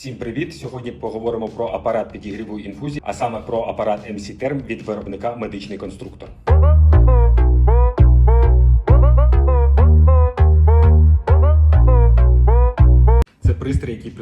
Всім привіт! Сьогодні поговоримо про апарат підігріву інфузії, а саме про апарат MC Term від виробника медичний конструктор.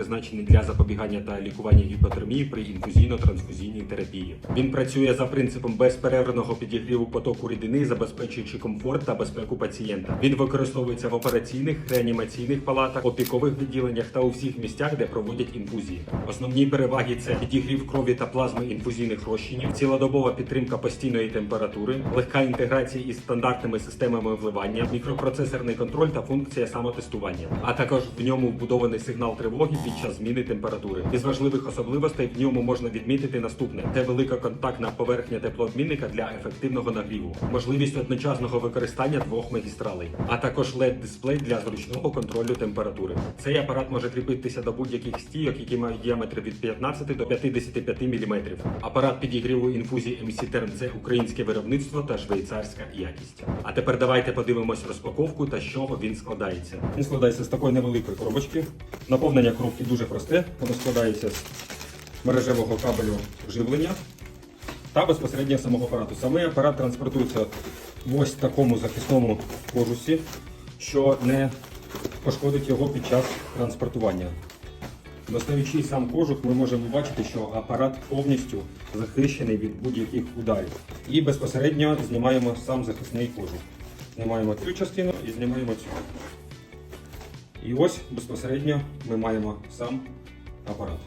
Призначений для запобігання та лікування гіпотермії при інфузійно-трансфузійній терапії. Він працює за принципом безперервного підігріву потоку рідини, забезпечуючи комфорт та безпеку пацієнта. Він використовується в операційних, реанімаційних палатах, опікових відділеннях та у всіх місцях, де проводять інфузії. Основні переваги це підігрів крові та плазми інфузійних розчинів, цілодобова підтримка постійної температури, легка інтеграція із стандартними системами вливання, мікропроцесорний контроль та функція самотестування. А також в ньому вбудований сигнал тривоги під час зміни температури. Із важливих особливостей в ньому можна відмітити наступне: це велика контактна поверхня теплообмінника для ефективного нагріву, можливість одночасного використання двох магістралей, а також led дисплей для зручного контролю температури. Цей апарат може кріпитися до будь-яких стійок, які мають діаметр від 15 до 55 мм. Апарат підігріву інфузії MC Term – це українське виробництво та швейцарська якість. А тепер давайте подивимось розпаковку та з чого він складається. Він складається з такої невеликої коробочки. Наповнення коробки дуже просте. Воно складається з мережевого кабелю живлення та безпосередньо самого апарату. Самий апарат транспортується в ось такому захисному кожусі, що не пошкодить його під час транспортування. Достаючи сам кожух, ми можемо бачити, що апарат повністю захищений від будь-яких ударів. І безпосередньо знімаємо сам захисний кожух. Знімаємо цю частину і знімаємо цю. І ось безпосередньо ми маємо сам апарат.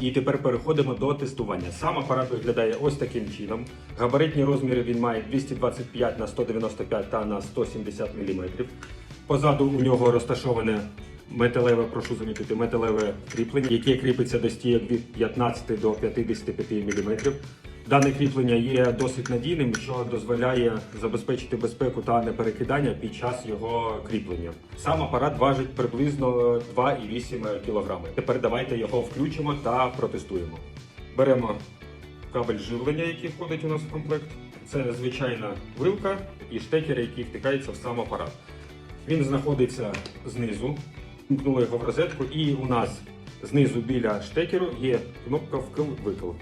І тепер переходимо до тестування. Сам апарат виглядає ось таким чином. Габаритні розміри він має 225 на 195 та на 170 мм. Позаду у нього розташоване металеве, прошу замітити, металеве кріплення, яке кріпиться до стійок від 15 до 55 мм. Дане кріплення є досить надійним, що дозволяє забезпечити безпеку та неперекидання під час його кріплення. Сам апарат важить приблизно 2,8 кг. Тепер давайте його включимо та протестуємо. Беремо кабель живлення, який входить у нас в комплект. Це звичайна вилка і штекер, який втикається в сам апарат. Він знаходиться знизу. Вмкнули його в розетку, і у нас знизу біля штекеру є кнопка вкл-викл.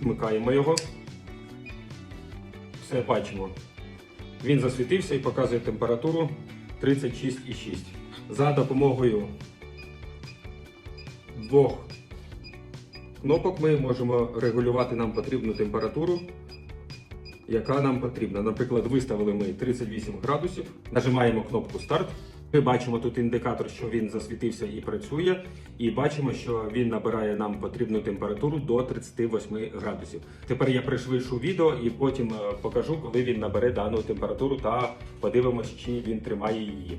Вмикаємо його. Все бачимо. Він засвітився і показує температуру 36,6. За допомогою двох кнопок ми можемо регулювати нам потрібну температуру, яка нам потрібна. Наприклад, виставили ми 38 градусів, нажимаємо кнопку старт. Ми бачимо тут індикатор, що він засвітився і працює, і бачимо, що він набирає нам потрібну температуру до 38 градусів. Тепер я пришвидшу відео і потім е, покажу, коли він набере дану температуру та подивимось, чи він тримає її.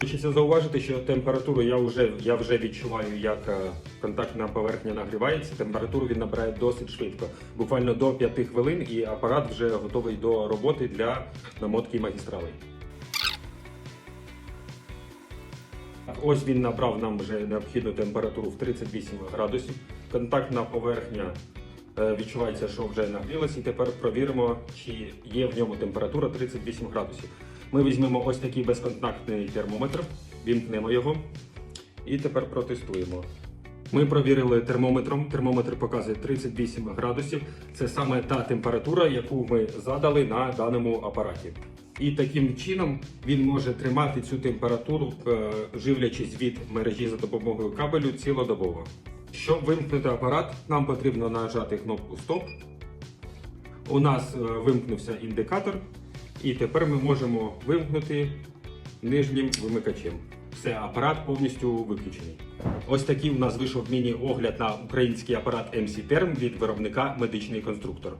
Хочеться зауважити, що температуру я вже, я вже відчуваю, як е, контактна поверхня нагрівається. Температуру він набирає досить швидко, буквально до 5 хвилин, і апарат вже готовий до роботи для намотки магістралей. Ось він набрав нам вже необхідну температуру в 38 градусів. Контактна поверхня е, відчувається, що вже нагрілась, і тепер провіримо, чи є в ньому температура 38 градусів. Ми візьмемо ось такий безконтактний термометр, вімкнемо його і тепер протестуємо. Ми провірили термометром. Термометр показує 38 градусів. Це саме та температура, яку ми задали на даному апараті. І таким чином він може тримати цю температуру, е, живлячись від мережі за допомогою кабелю цілодобово. Щоб вимкнути апарат, нам потрібно нажати кнопку Стоп. У нас е, вимкнувся індикатор, і тепер ми можемо вимкнути нижнім вимикачем. Все, апарат повністю виключений. Ось такий у нас вийшов міні-огляд на український апарат MC Term від виробника медичний конструктор.